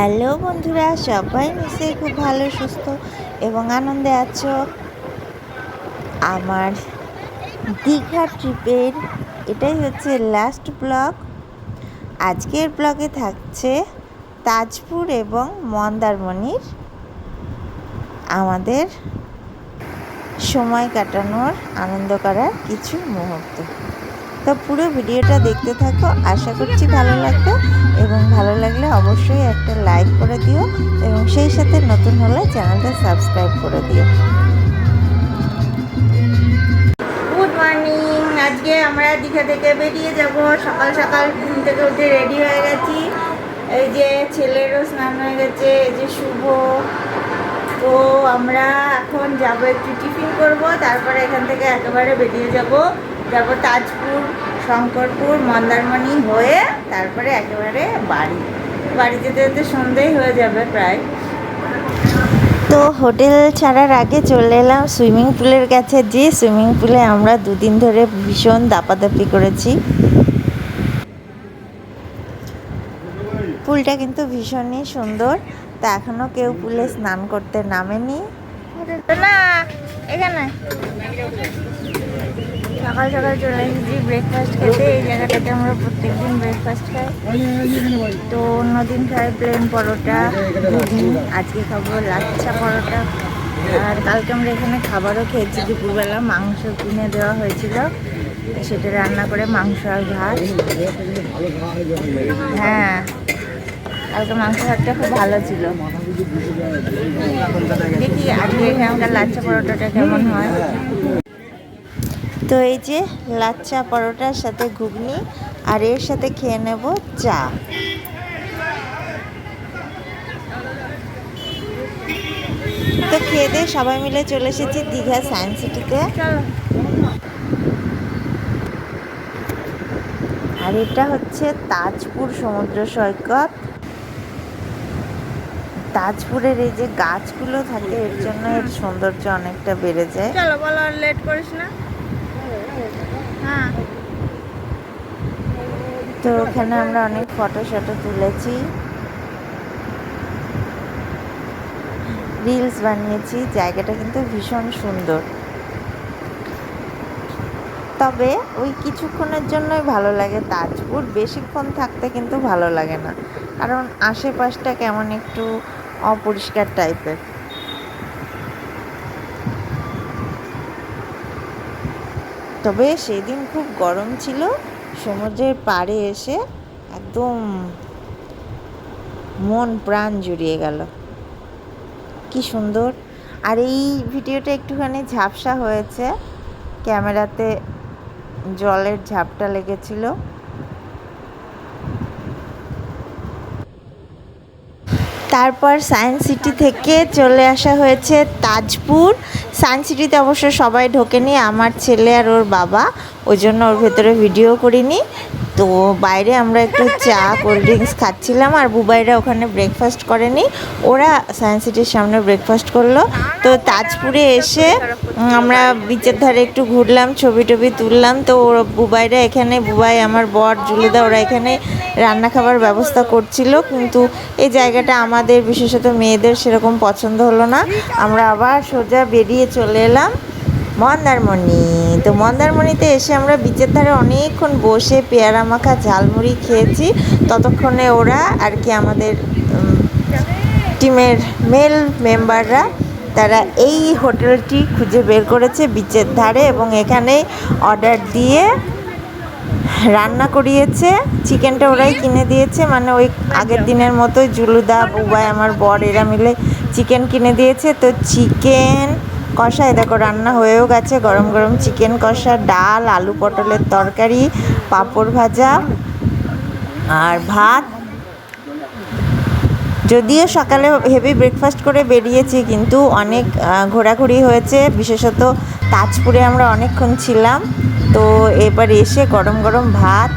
Hello বন্ধুরা, সবাই নিশ্চয়ই খুব ভালো, সুস্থ এবং আনন্দে আছো। আমার দীঘা ট্রিপের, এটাই হচ্ছে লাস্ট ব্লগ আজকের ব্লগে থাকছে তাজপুর এবং মন্দারমণির আমাদের সময় কাটানোর, আনন্দ করার কিছু মুহূর্ত। তো পুরো ভিডিওটা দেখতে থাকো। আশা করছি ভালো লাগবে এবং ভালো লাগলে অবশ্যই একটা লাইক করে দিও এবং সেই সাথে নতুন হলে চ্যানেলটা সাবস্ক্রাইব করে দিও। গুড মর্নিং আজকে আমরা দীঘা থেকে বেরিয়ে যাব। সকাল সকাল ঘুম থেকে উঠে রেডি হয়ে গেছি। এই যে ছেলেরও স্নান হয়ে গেছে, এই যে শুভ। তো আমরা এখন যাব একটু টিফিন করব, তারপরে এখান থেকে একেবারে বেরিয়ে যাব। যাব তাজপুর শঙ্করপুর মন্দারমণি হয়ে তারপরে একেবারে বাড়ি। বাড়ি যেতে যেতে সন্ধেই হয়ে যাবে প্রায়। তো হোটেল ছাড়ার আগে চলে এলাম সুইমিং পুলের কাছে যে সুইমিং পুলে আমরা দুদিন ধরে ভীষণ দাপাদাপি করেছি। পুলটা কিন্তু ভীষণই সুন্দর। তা এখনও কেউ পুলে স্নান করতে নামেনি। না এখানে। সকাল সকাল চলে এসেছি ব্রেকফাস্ট খেতে। এই জায়গাটাতে আমরা প্রত্যেকদিন ব্রেকফাস্ট খাই। তো অন্যদিন খাই প্লেন পরোটা, ঘুগনি। আজকে খাব লাচ্ছা পরোটা। আর কালকে আমরা এখানে খাবারও খেয়েছি। দুপুরবেলা মাংস কিনে দেওয়া হয়েছিল। সেটা রান্না করে মাংস আর ভাত। হ্যাঁ কালকে মাংস ভাতটা খুব ভালো ছিল। দেখি আজকে এখানকার লাচ্ছা পরোটাটা কেমন হয়। তো এই যে লাচ্চা পরোটার সাথে ঘুগনি আর এর সাথে খেয়ে নেব চা। তো খেয়ে দিয়ে সবাই মিলে চলে এসেছি দীঘা সায়েন্স সিটিতে। আর এটা হচ্ছে তাজপুর সমুদ্র সৈকত। তাজপুরের এই যে গাছগুলো থাকে, এর জন্য এর সৌন্দর্য অনেকটা বেড়ে যায়। চলো বলো লেট করিস না। তো ওখানে আমরা অনেক ফটো শটো তুলেছি। রিলস বানিয়েছি, জায়গাটা কিন্তু ভীষণ সুন্দর। তবে ওই কিছুক্ষণের জন্যই ভালো লাগে তাজপুর, বেশিক্ষণ থাকতে কিন্তু ভালো লাগে না। কারণ আশেপাশটা কেমন একটু অপরিষ্কার টাইপের তবে সেদিন খুব গরম ছিল। সমুদ্রের পাড়ে এসে একদম মন প্রাণ জুড়িয়ে গেল। কি সুন্দর। আর এই ভিডিওটা একটুখানি ঝাপসা হয়েছে। ক্যামেরাতে জলের ঝাপটা লেগেছিল। তারপর সায়েন্স সিটি থেকে চলে আসা হয়েছে তাজপুর। সায়েন্স সিটিতে অবশ্য সবাই ঢোকেনি, আমার ছেলে আর ওর বাবা। ওই জন্য ওর ভেতরে ভিডিও করিনি। তো বাইরে আমরা একটু চা কোল্ড ড্রিঙ্কস খাচ্ছিলাম আর বুবাইরা ওখানে ব্রেকফাস্ট করেনি। ওরা সায়েন্স সিটির সামনে ব্রেকফাস্ট করল। তো তাজপুরে এসে আমরা বিচের ধারে একটু ঘুরলাম, ছবি টবি তুললাম। তো বুবাইরা এখানে, বুবাই আমার বর, জুলিদা, ওরা এখানে রান্না খাবার ব্যবস্থা করছিল। কিন্তু এই জায়গাটা আমাদের, বিশেষত মেয়েদের সেরকম পছন্দ হলো না। আমরা আবার সোজা বেরিয়ে চলে এলাম। মন্দারমণি। তো মন্দারমণিতে এসে আমরা বিচের ধারে অনেকক্ষণ বসে পেয়ারা মাখা, ঝালমুড়ি খেয়েছি। ততক্ষণে ওরা আর কি আমাদের টিমের মেল মেম্বাররা, তারা এই হোটেলটি খুঁজে বের করেছে বিচের ধারে এবং এখানে অর্ডার দিয়ে রান্না করিয়েছে। চিকেনটা ওরাই কিনে দিয়েছে। মানে ওই আগের দিনের মতোই জুলুদা, বুবাই, আমার বর, এরা মিলে চিকেন কিনে দিয়েছে। তো চিকেন কষা এ দেখো রান্না হয়েও গেছে। গরম গরম চিকেন কষা, ডাল, আলু পটলের তরকারি, পাঁপড় ভাজা আর ভাত। যদিও সকালে হেভি ব্রেকফাস্ট করে বেরিয়েছি, কিন্তু অনেক ঘোরাঘুরি হয়েছে। বিশেষত তাজপুরে আমরা অনেকক্ষণ ছিলাম। তো এবার এসে গরম গরম ভাত,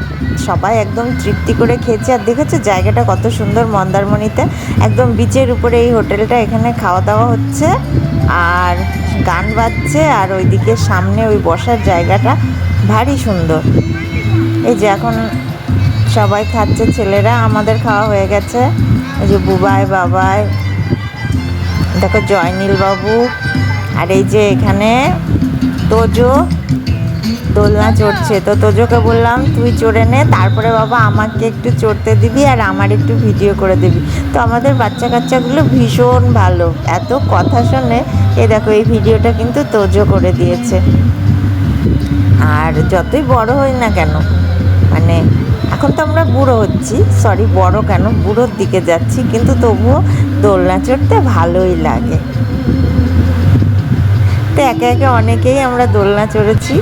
সবাই একদম তৃপ্তি করে খেয়েছে। আর দেখেছ জায়গাটা কত সুন্দর মন্দারমণিতে? একদম বিচের উপরে এই হোটেলটা এখানে খাওয়া দাওয়া হচ্ছে। আর গান বাজছে আর ওইদিকে সামনে ওই বসার জায়গাটা ভারী সুন্দর। এই যে এখন সবাই খাচ্ছে, ছেলেরা আমাদের খাওয়া হয়ে গেছে। এই যে বুবাই, বাবাই, দেখো জয়নীল বাবু। আর এই যে এখানে তোজো দোলনা চড়ছে। তো তোজোকে বললাম তুই চড়ে নে তারপরে বাবা আমাকে একটু চড়তে দিবি আর আমার একটু ভিডিও করে দিবি। তো আমাদের বাচ্চা কাচ্চাগুলো ভীষণ ভালো। এত কথা শোনে এই দেখো এই ভিডিওটা কিন্তু তোজো করে দিয়েছে। আর যতই বড় হই না কেন মানে এখন তো আমরা বুড়ো হচ্ছি সরি বড় কেন বুড়োর দিকে যাচ্ছি কিন্তু তবুও দোলনা চড়তে ভালোই লাগে। তো একে একে অনেকেই আমরা দোলনা চড়েছি।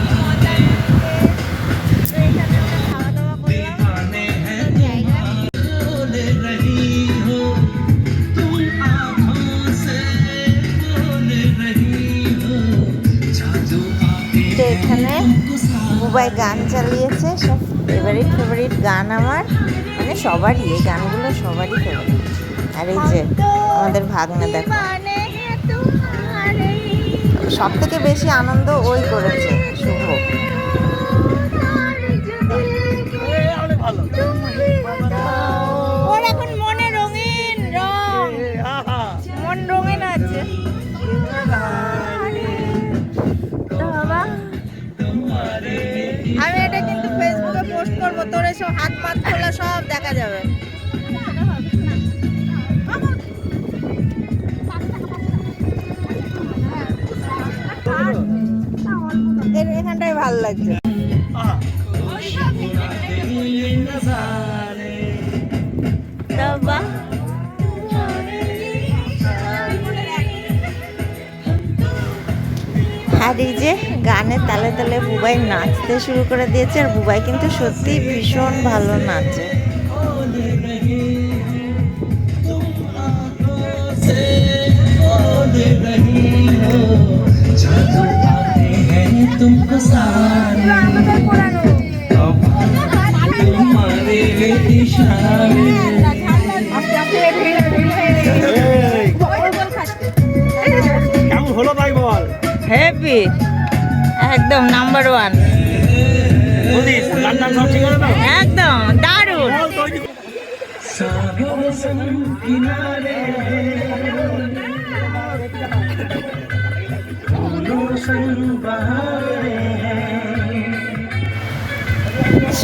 বুবাই গান চালিয়েছে, সব ফেভারিট ফেভারিট গান আমার। মানে সবারই, এই গানগুলো সবারই ফেভারিট আর এই যে আমাদের ভাগনা, দেখো। সব থেকে বেশি আনন্দ ওই করেছে, শুভ। আমি এটা কিন্তু ফেসবুকে পোস্ট করব। তোর এসব হাত পাত খোলা সব দেখা যাবে। এর এখানটাই ভালো লাগছে। বাবা আর এই যে গানের তালে তালে বুবাই নাচতে শুরু করে দিয়েছে, আর বুবাই কিন্তু সত্যিই ভীষণ ভালো নাচে। মুরগি একদম নাম্বার ওয়ান একদম দারুণ।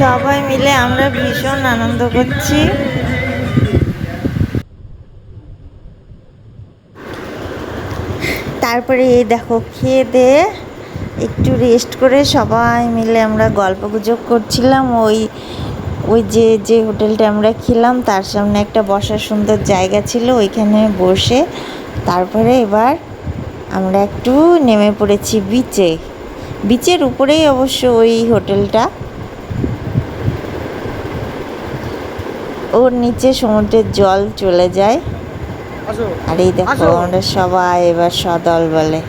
সবাই মিলে আমরা ভীষণ আনন্দ করছি। তারপরে এই দেখো, খেয়ে দিয়ে একটু রেস্ট করে সবাই মিলে আমরা গল্প গুজব করছিলাম। ওই ওই যে যে হোটেলটা আমরা খেলাম, তার সামনে একটা বসার সুন্দর জায়গা ছিল, ওইখানে বসে তারপরে এবার আমরা একটু নেমে পড়েছি বিচে বিচের উপরেই অবশ্য ওই হোটেলটা। ওর নিচে সমুদ্রের জল চলে যায়। আর এই দেখো আমরা সবাই এবার সদল বলে।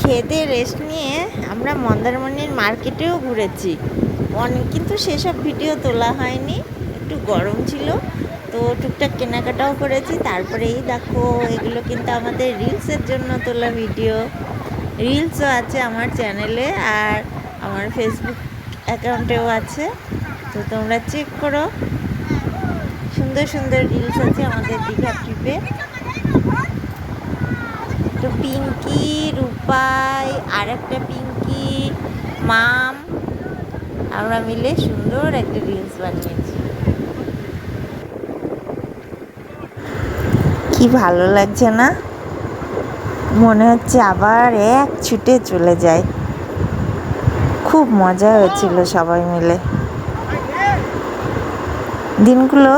খেতে রেস্ট নিয়ে আমরা মন্দারমণির মার্কেটেও ঘুরেছি। অনেক কিন্তু সেসব ভিডিও তোলা হয়নি একটু গরম ছিল। তো টুকটাক কেনাকাটাও করেছি। তারপরে এই দেখো এগুলো কিন্তু আমাদের রিলসের জন্য তোলা ভিডিও রিলসও আছে আমার চ্যানেলে আর আমার ফেসবুক অ্যাকাউন্টেও আছে। তো তোমরা চেক করো। সুন্দর সুন্দর রিলস আছে আমাদের দীঘা ট্রিপে তো পিঙ্কি, রূপাই আর একটা পিঙ্কি, মাম, আমরা মিলে সুন্দর একটা রিলস বানিয়েছি। কি ভালো লাগছে না? মনে হচ্ছে আবার এক ছুটে চলে যায় খুব মজা হয়েছিল সবাই মিলে। দিনগুলো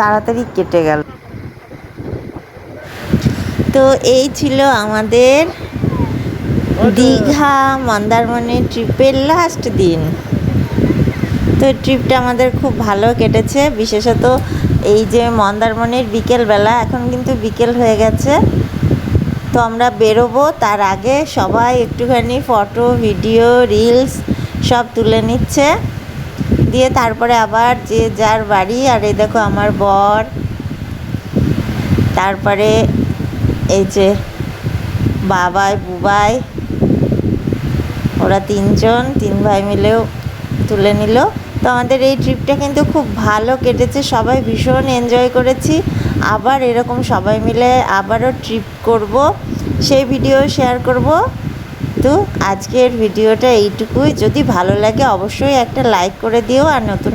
তাড়াতাড়ি কেটে গেল। তো এই ছিল আমাদের দীঘা মন্দারমণি ট্রিপের লাস্ট দিন। তো ট্রিপটা আমাদের খুব ভালো কেটেছে, বিশেষত এই যে মন্দারমণির বিকেলবেলা, এখন কিন্তু বিকেল হয়ে গেছে। তো আমরা বেরোবো, তার আগে সবাই একটুখানি ফটো ভিডিও রিলস সব তুলে নিচ্ছে। দিয়ে তারপরে আবার যে যার বাড়ি, আর এই দেখো আমার বর। তারপরে এই যে বাবাই, বুবাই, ওরা তিনজন, তিন ভাই মিলেও তুলে নিল। তো আমাদের এই ট্রিপটা কিন্তু খুব ভালো কেটেছে, সবাই ভীষণ এনজয় করেছি। আবার এরকম সবাই মিলে আবারও ট্রিপ করব, সেই ভিডিও শেয়ার করব। তো আজকের ভিডিওটা এইটুকুই। যদি ভালো লাগে অবশ্যই একটা লাইক করে দিও আর নতুন